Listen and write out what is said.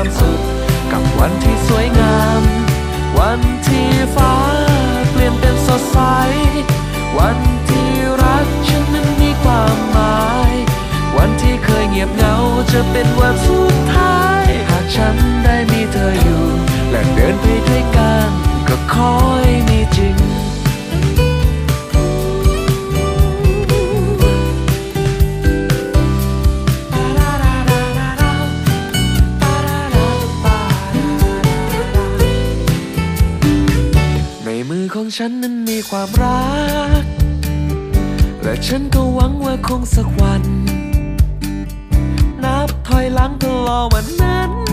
ความสุข กับวันที่สวยงาม วันที่ฟ้าเปลี่ยนเป็นสดใส วันที่รักฉันนั้นมีความหมาย วันที่เคยเงียบเหงาจะเป็นวันสุดท้าย ของฉันนั้นมีความรัก และฉันก็หวังว่าคงสักวัน นับถอยหลังตลอดวันนั้นวัน